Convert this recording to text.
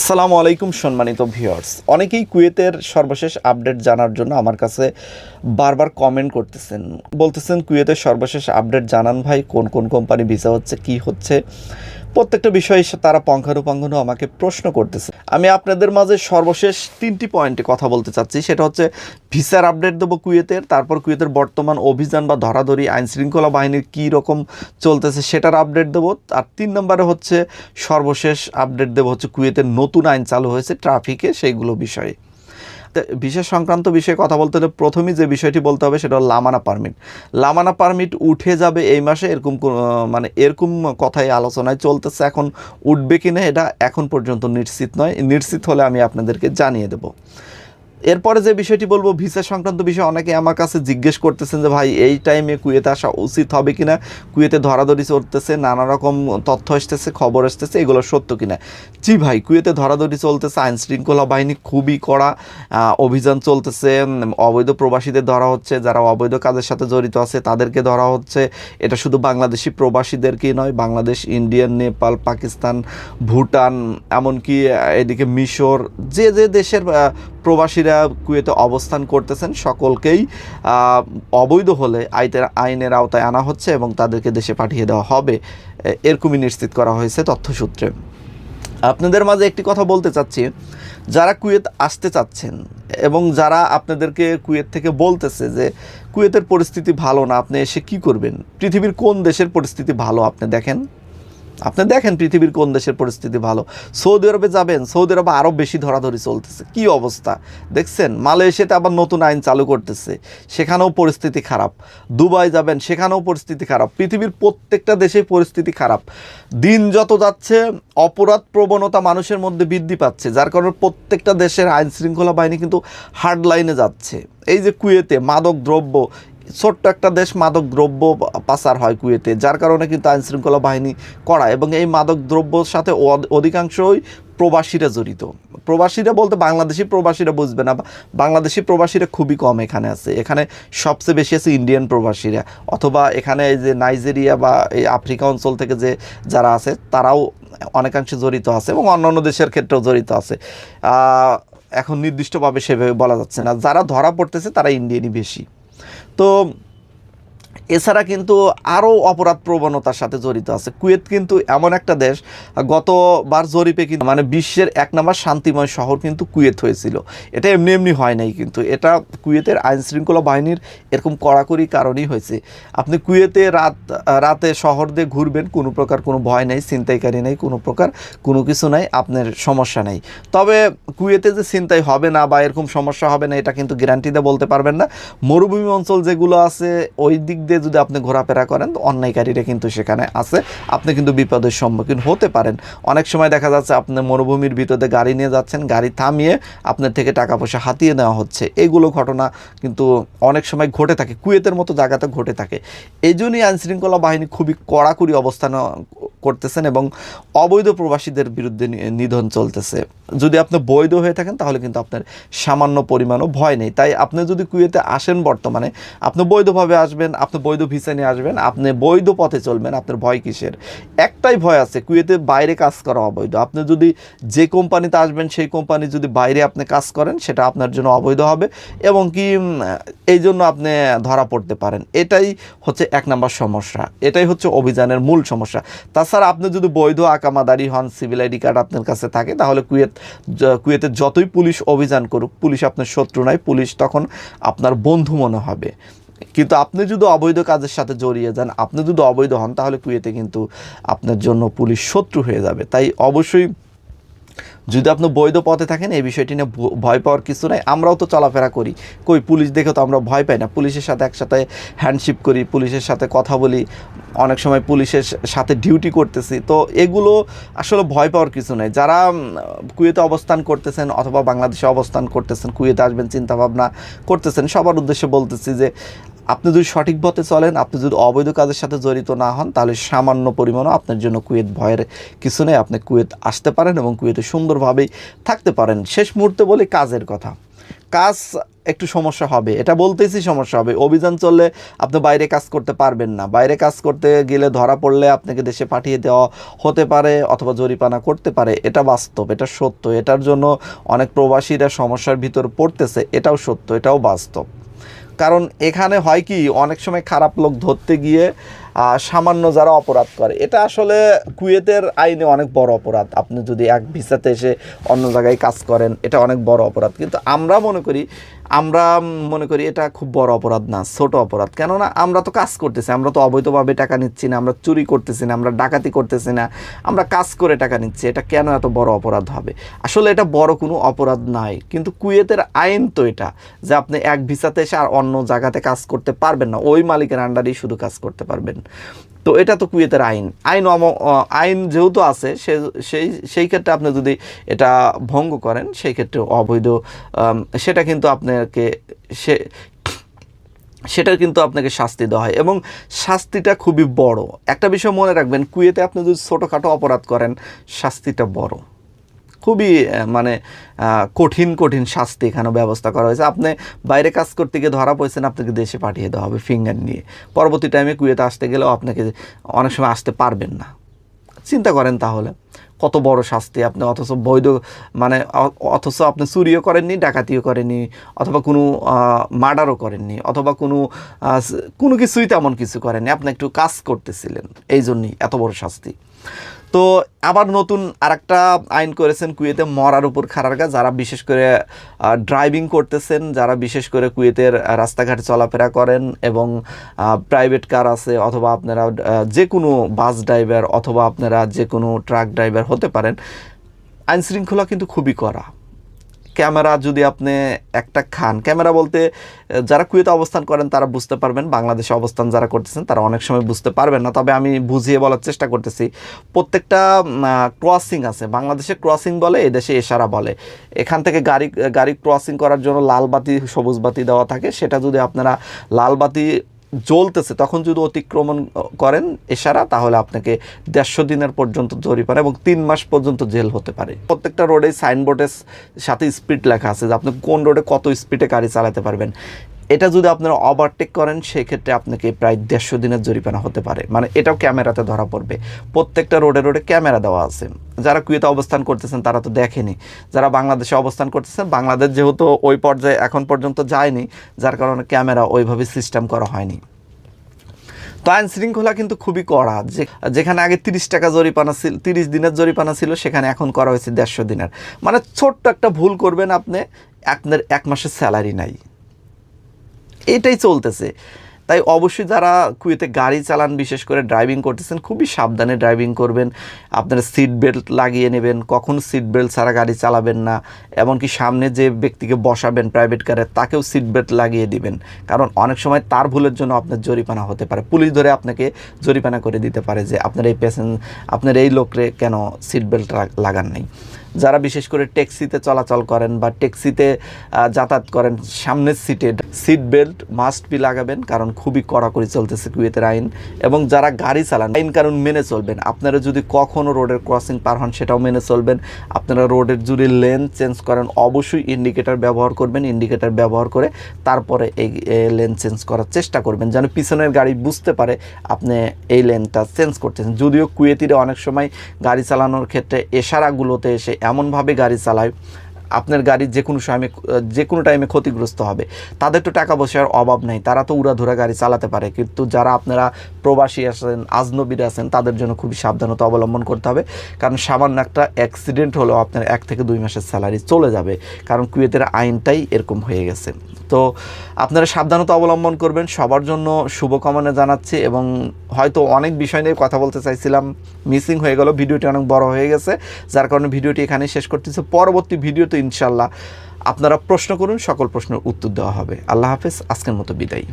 আসসালামু আলাইকুম সম্মানিত ভিউয়ার্স। অনেকেই কুয়েতের সর্বশেষ আপডেট জানার জন্য আমার কাছে বারবার কমেন্ট করতেছেন। বলতেছেন, কুয়েতের সর্বশেষ আপডেট জানান ভাই, কোন কোন কোম্পানি ভিসা হচ্ছে, কি হচ্ছে? প্রত্যেকটা বিষয়ে তারা পঙ্খানুপঙ্খানু আমাকে প্রশ্ন করতেছে। আমি আপনাদের মাঝে সর্বশেষ তিনটি পয়েন্টে কথা বলতে চাচ্ছি। সেটা হচ্ছে, ভিসার আপডেট দেবো কুয়েতের, তারপর কুয়েতের বর্তমান অভিযান বা ধরাধরি আইন শৃঙ্খলা বাহিনীর কী রকম চলতেছে সেটার আপডেট দেবো। আর তিন নম্বরে হচ্ছে, সর্বশেষ আপডেট দেবো হচ্ছে কুয়েতের নতুন আইন চালু হয়েছে ট্রাফিকে, সেইগুলো বিষয়ে। বিশেষ সংক্রান্ত বিষয়ে কথা বলতে হলে প্রথমেই যে বিষয়টি বলতে হবে সেটা লামানা পারমিট। লামানা পারমিট উঠে যাবে এই মাসে, এরকম মানে এরকম কথাই আলোচনায় চলতেছে। এখন উঠবে কি না, এটা এখন পর্যন্ত নিশ্চিত নয়। নিশ্চিত হলে আমি আপনাদেরকে জানিয়ে দেবো। এরপরে যে বিষয়টি বলব, ভিসা সংক্রান্ত বিষয়ে অনেকে আমার কাছে জিজ্ঞেস করতেছেন যে, ভাই, এই টাইমে কুয়েতে আসা উচিত হবে কিনা? কুয়েতে ধরাধরি চলতেছে, নানা রকম তথ্য আসতেছে, খবর আসতেছে, এগুলো সত্য কিনা? জি ভাই, কুয়েতে ধরাধরি চলতেছে আইন শৃঙ্খলা বাহিনী খুবই কড়া অভিযান চলতেছে অবৈধ প্রবাসীদের ধরা হচ্ছে, যারা অবৈধ কাজের সাথে জড়িত আছে, তাদেরকে ধরা হচ্ছে। এটা শুধু বাংলাদেশি প্রবাসীদেরকেই নয়, বাংলাদেশ, ইন্ডিয়ান, নেপাল, পাকিস্তান, ভুটান, এমনকি এদিকে মিশর, যে যে দেশের প্রবাসীরা কুয়েতে অবস্থান করতেছেন। সকলকেই অবৈধ হলে আইনের আইনের আওতায় আনা হচ্ছে এবং তাদেরকে দেশে পাঠিয়ে দেওয়া হবে। এরকমই নিশ্চিত করা হয়েছে তথ্যসূত্রে। আপনাদের মাঝে একটি কথা বলতে চাচ্ছি। যারা কুয়েত আসতে চাচ্ছেন এবং যারা আপনাদেরকে কুয়েত থেকে বলতেছে যে কুয়েতের পরিস্থিতি ভালো না, আপনি এসে কি করবেন? পৃথিবীর কোন দেশের পরিস্থিতি ভালো, আপনি দেখেন? আপনি দেখেন পৃথিবীর কোন দেশের পরিস্থিতি ভালো। সৌদি আরবে যাবেন, সৌদি আরবে আরও বেশি ধরাধরি চলতেছে। কি অবস্থা? দেখছেন? মালয়েশিয়াতে আবার নতুন আইন চালু করতেছে। সেখানেও পরিস্থিতি খারাপ। দুবাই যাবেন, সেখানেও পরিস্থিতি খারাপ। পৃথিবীর প্রত্যেকটা দেশেই পরিস্থিতি খারাপ। দিন যত যাচ্ছে, অপরাধ প্রবণতা মানুষের মধ্যে বৃদ্ধি পাচ্ছে। যার কারণে প্রত্যেকটা দেশের আইন শৃঙ্খলা বাহিনী কিন্তু হার্ড লাইনে যাচ্ছে। এই যে কুয়েতে মাদক দ্রব্য ছোট্ট একটা দেশ মাদক দ্রব্য পাচার হয় কুয়েতে, যার কারণে কিন্তু আইন শৃঙ্খলা বাহিনী করা এবং এই মাদক দ্রব্যর সাথে অধ- অধিকাংশই প্রবাসীরা জড়িত। প্রবাসীরা বলতে বাংলাদেশি প্রবাসীরা বুঝবে না বাংলাদেশি প্রবাসীরা খুবই কম এখানে আছে। এখানে সবচেয়ে বেশি আছে ইন্ডিয়ান প্রবাসীরা, অথবা এখানে এই যে নাইজেরিয়া বা এই আফ্রিকা অঞ্চল থেকে যে যারা আছে, তারাও অনেকাংশে জড়িত আছে এবং অন্যান্য দেশের ক্ষেত্রেও জড়িত আছে। এখন নির্দিষ্টভাবে সেভাবে বলা যাচ্ছে না। যারা ধরা পড়তেছে, তারা ইন্ডিয়ানই বেশি। তো এছাড়া কিন্তু আরও অপরাধ প্রবণতার সাথে জড়িত আছে। কুয়েত কিন্তু এমন একটা দেশ গতবার জরিপে কিন্তু মানে বিশ্বের এক নম্বর শান্তিময় শহর কিন্তু কুয়েত হয়েছিল। এটা এমনি এমনি হয় নাই কিন্তু, এটা কুয়েতের আইন শৃঙ্খলা বাহিনীর এরকম কড়াকড়ি কারণই হয়েছে। আপনি কুয়েতে রাত, রাতে শহর দিয়ে ঘুরবেন, কোনো প্রকার কোনো ভয় নেই, ছিনতাইকারী নেই, কোনো প্রকার কোনো কিছু নাই, আপনার সমস্যা নেই। তবে কুয়েতে যে ছিনতাই হবে না বা এরকম সমস্যা হবে না, এটা কিন্তু গ্যারান্টি দিয়ে বলতে পারবেন না। মরুভূমি অঞ্চল যেগুলো আছে, ওই দিক দিয়ে যদি আপনি ঘোরাফেরা করেন, তো অন্যায়কারীরা কিন্তু সেখানে আছে। আপনি কিন্তু বিপদের সম্মুখীন হতে পারেন। অনেক সময় দেখা যাচ্ছে আপনি মরুভূমির ভিতরে গাড়ি নিয়ে যাচ্ছেন, গাড়ি থামিয়ে আপনার থেকে টাকা পয়সা হাতিয়ে নেওয়া হচ্ছে। এগুলো ঘটনা কিন্তু অনেক সময় ঘটে থাকে, কুয়েতের মতো জায়গাতে ঘটে থাকে। এই জন্যই আইনশৃঙ্খলা বাহিনী খুবই কড়াকড়ি অবস্থান করতেছেন এবং অবৈধ প্রবাসীদের বিরুদ্ধে নিধন চলতেছে। যদি আপনি বৈধ হয়ে থাকেন, তাহলে কিন্তু আপনার সামান্য পরিমাণও ভয় নেই। তাই আপনি যদি কুয়েতে আসেন বর্তমানে, আপনি বৈধভাবে আসবেন, আপনি বৈধ ভিসা নিয়ে আসবেন, আপনি বৈধ পথে চলবেন, আপনার ভয় কিসের? একটাই ভয় আছে, কুয়েতে বাইরে কাজ করা অবৈধ। আপনি যদি যে কোম্পানিতে আসবেন, সেই কোম্পানি যদি বাইরে আপনি কাজ করেন, সেটা আপনার জন্য অবৈধ হবে এবং কি এই জন্য আপনি ধরা পড়তে পারেন। এটাই হচ্ছে এক নাম্বার সমস্যা। এটাই হচ্ছে অভিযানের মূল সমস্যা। তাছাড়া আপনি যদি বৈধ আকামাদারি হন, সিভিল আইডি কার্ড আপনার কাছে থাকে, তাহলে কুয়েত কুয়েতে যতই পুলিশ অভিযান করুক, পুলিশ আপনার শত্রু নয়, পুলিশ তখন আপনার বন্ধু মনে হবে। কিন্তু আপনি যদি অবৈধ কাজের সাথে জড়িয়ে যান, আপনি যদি অবৈধ হন, তাহলে কুয়েতে কিন্তু আপনার জন্য পুলিশ শত্রু হয়ে যাবে। তাই অবশ্যই যদি আপনি বৈধ পথে থাকেন, এই বিষয়টি নিয়ে ভয় পাওয়ার কিছু নাই। আমরাও তো চলাফেরা করি। কই, পুলিশ দেখে তো আমরা ভয় পাই না। পুলিশের সাথে একসাথে হ্যান্ডশিপ করি, পুলিশের সাথে কথা বলি। অনেক সময় পুলিশের সাথে ডিউটি করতেছি। তো এগুলো আসলে ভয় পাওয়ার কিছু নেই। যারা কুয়েতে অবস্থান করতেছেন অথবা বাংলাদেশে অবস্থান করতেছেন, কুয়েতে আসবেন, চিন্তাভাবনা করতেছেন, সবার উদ্দেশ্যে বলতেছি যে আপনি যদি সঠিক পথে চলেন, আপনি যদি অবৈধ কাজের সাথে জড়িত না হন, তাহলে সামান্য পরিমাণও আপনার জন্য কুয়েত ভয়ের কিছু নেই। আপনি কুয়েত আসতে পারেন এবং কুয়েতে সুন্দরভাবেই থাকতে পারেন। শেষ মুহূর্তে বলি কাজের কথা। কাজ একটু সমস্যা হবে। এটা বলতেছি সমস্যা হবে। অভিযান চললে আপনি বাইরে কাজ করতে পারবেন না। বাইরে কাজ করতে গেলে ধরা পড়লে আপনাকে দেশে পাঠিয়ে দেওয়া হতে পারে অথবা জরিমানা করতে পারে। এটা বাস্তব, এটা সত্য। এটার জন্য অনেক প্রবাসীরা সমস্যার ভিতর পড়তেছে। এটাও সত্য, এটাও বাস্তব। কারণ এখানে হয় কি অনেক সময় খারাপ লোক ধরতে গিয়ে সামান্য যারা অপরাধ করে। এটা আসলে কুয়েতের আইনে অনেক বড় অপরাধ। আপনি যদি এক ভিসাতে এসে অন্য জায়গায় কাজ করেন, এটা অনেক বড় অপরাধ। কিন্তু আমরা মনে করি, আমরা মনে করি এটা খুব বড় অপরাধ না, ছোট অপরাধ। কেননা আমরা তো কাজ করতেছি, আমরা তো অবৈধভাবে টাকা নিচ্ছি না, আমরা চুরি করতেছি না, আমরা ডাকাতি করতেছি না, আমরা কাজ করে টাকা নিচ্ছি। এটা কেন এত বড় অপরাধ হবে? আসলে এটা বড় কোনো অপরাধ নাই। কিন্তু কুয়েতের আইন তো এটা, যে আপনি এক ভিসাতে এসে আর অন্য জায়গাতে কাজ করতে পারবেন না। ওই মালিকের আন্ডারেই শুধু কাজ করতে পারবেন। তো এটা তো কুয়েতের আইন। আইন আইন যেহেতু আছে, সে সেই সেই ক্ষেত্রে আপনি যদি এটা ভঙ্গ করেন, সেই ক্ষেত্রে অবৈধ সেটা কিন্তু আপনাকে সে সেটার কিন্তু আপনাকে শাস্তি দেওয়া হয় এবং শাস্তিটা খুবই বড়। একটা বিষয় মনে রাখবেন, কুয়েতে আপনি যদি ছোটোখাটো অপরাধ করেন, শাস্তিটা বড়। খুবই মানে কঠিন কঠিন শাস্তি এখানে ব্যবস্থা করা হয়েছে। আপনি বাইরে কাজ করতে গিয়ে ধরা পড়েছেন, আপনাকে দেশে পাঠিয়ে দেওয়া হবে ফিঙ্গার নিয়ে। পরবর্তী টাইমে কুয়েতে আসতে গেলেও আপনাকে অনেক সময় আসতে পারবেন না। চিন্তা করেন তাহলে। কত বড় শাস্তি আপনি, অথচ বৈধ মানে অথচ আপনি চুরিও করেননি, ডাকাতিও করেননি, অথবা কোনো মার্ডারও করেননি, অথবা কোনো কোনো কিছুই তেমন কিছু করেননি। আপনি একটু কাজ করতেছিলেন, এই জন্যই এত বড় শাস্তি। তো আবার নতুন আরেকটা আইন করেছেন কুয়েতে মরার উপর খারারগা যারা বিশেষ করে ড্রাইভিং করতেছেন, যারা বিশেষ করে কুয়েতের রাস্তাঘাটে চলাফেরা করেন এবং প্রাইভেট কার আছে, অথবা আপনারা যে কোনো বাস ড্রাইভার অথবা আপনারা যে কোনো ট্রাক ড্রাইভার হতে পারেন আইন শৃঙ্খলা কিন্তু খুবই করা ক্যামেরা যদি আপনি একটা খান, ক্যামেরা বলতে যারা কুয়েতে অবস্থান করেন তারা বুঝতে পারবেন, বাংলাদেশে অবস্থান যারা করতেছেন তারা অনেক সময় বুঝতে পারবেন না। তবে আমি বুঝিয়ে বলার চেষ্টা করতেছি, প্রত্যেকটা ক্রসিং আছে। বাংলাদেশে ক্রসিং বলে, এদেশে এশারা বলে। এখান থেকে গাড়ি গাড়ি ক্রসিং করার জন্য লাল বাতি, সবুজ বাতি দেওয়া থাকে। সেটা যদি আপনারা লাল বাতি জ্বলতেছে, তখন যদি অতিক্রমণ করেন এশারা, তাহলে আপনাকে দেড়শো দিনের পর্যন্ত জরিমানা এবং তিন মাস পর্যন্ত জেল হতে পারে। প্রত্যেকটা রোডে সাইনবোর্ডের সাথে স্পিড লেখা আছে যে আপনি কোন রোডে কত স্পিডে গাড়ি চালাতে পারবেন। এটা যদি আপনারা ওভারটেক করেন, সেক্ষেত্রে আপনাকে প্রায় দেড়শো দিনের জরিমানা হতে পারে। মানে এটাও ক্যামেরাতে ধরা পড়বে। প্রত্যেকটা রোডে রোডে ক্যামেরা দেওয়া আছে। যারা কুয়েতে অবস্থান করতেছেন, তারা তো দেখেনি। যারা বাংলাদেশে অবস্থান করতেছেন, বাংলাদেশ যেহেতু ওই পর্যায়ে এখন পর্যন্ত যায়নি, যার কারণে ক্যামেরা ওইভাবে সিস্টেম করা হয়নি। তো আইন শৃঙ্খলা কিন্তু খুবই কড়া। যে, যেখানে আগে তিরিশ টাকা জরিপানা ছিল, তিরিশ দিনের জরিপানা ছিল, সেখানে এখন করা হয়েছে দেড়শো দিনের। মানে ছোট্ট একটা ভুল করবেন আপনি, আপনার এক মাসের স্যালারি নাই। এটাই চলতেছে। তাই অবশ্যই যারা কুয়েতে গাড়ি চালান, বিশেষ করে ড্রাইভিং করতেছেন, খুবই সাবধানে ড্রাইভিং করবেন। আপনারা সিট বেল্ট লাগিয়ে নেবেন, কখন সিট বেল্ট ছাড়া গাড়ি চালাবেন না। এমনকি সামনে যে ব্যক্তিকে বসাবেন প্রাইভেট কারে তাকেও সিট বেল্ট লাগিয়ে দিবেন। কারণ অনেক সময় তার ভুলের জন্য আপনার জরিমানা হতে পারে। পুলিশ ধরে আপনাকে জরিমানা করে দিতে পারে যে, আপনার এই পেসেন্ট আপনার এই লোকরে কেন সিট বেল্ট লাগান নাই। যারা বিশেষ করে ট্যাক্সিতে চলাচল করেন বা ট্যাক্সিতে যাতায়াত করেন, সামনের সিটে সিট বেল্ট মাস্ট বি লাগাবেন, কারণ খুবই কড়াকড়ি চলতেছে কুয়েতের আইন। এবং যারা গাড়ি চালান, আইন কারণ মেনে চলবেন। আপনারা যদি কখনও রোডের ক্রসিং পার হন, সেটাও মেনে চলবেন। আপনারা রোডের যদি লেন চেঞ্জ করেন, অবশ্যই ইন্ডিকেটার ব্যবহার করবেন ইন্ডিকেটার ব্যবহার করে তারপরে এই লেন চেঞ্জ করার চেষ্টা করবেন, যেন পিছনের গাড়ি বুঝতে পারে আপনি এই লেনটা চেঞ্জ করতেছেন। যদিও কুয়েতিরে অনেক সময় গাড়ি চালানোর ক্ষেত্রে এশারাগুলোতে এসে এমনভাবে গাড়ি চালায়। আপনার গাড়ির যে কোনো সময়, যে কোনো টাইমে ক্ষতিগ্রস্ত হবে। তাদের তো টাকা পয়সার অভাব নেই, তারা তো উড়াধুরা গাড়ি চালাতে পারে। কিন্তু যারা আপনারা প্রবাসী আছেন, আজনবীর আছেন, তাদের জন্য খুবই সাবধানতা অবলম্বন করতে হবে। কারণ সামান্য একটা অ্যাক্সিডেন্ট হলেও আপনার এক থেকে দুই মাসের স্যালারি চলে যাবে। কারণ কুয়েতের আইনটাই এরকম হয়ে গেছে। তো আপনারা সাবধানতা অবলম্বন করবেন। সবার জন্য শুভকামনা জানাচ্ছি এবং হয়তো অনেক বিষয় নিয়ে কথা বলতে চাইছিলাম। মিসিং হয়ে গেল, ভিডিওটি অনেক বড় হয়ে গেছে। যার কারণে ভিডিওটি এখানে শেষ করতেছে। পরবর্তী ভিডিওতে ইনশাল্লাহ আপনারা প্রশ্ন করুন সকল প্রশ্নের উত্তর দেওয়া হবে। আল্লাহ হাফেজ আজকের মতো বিদায়।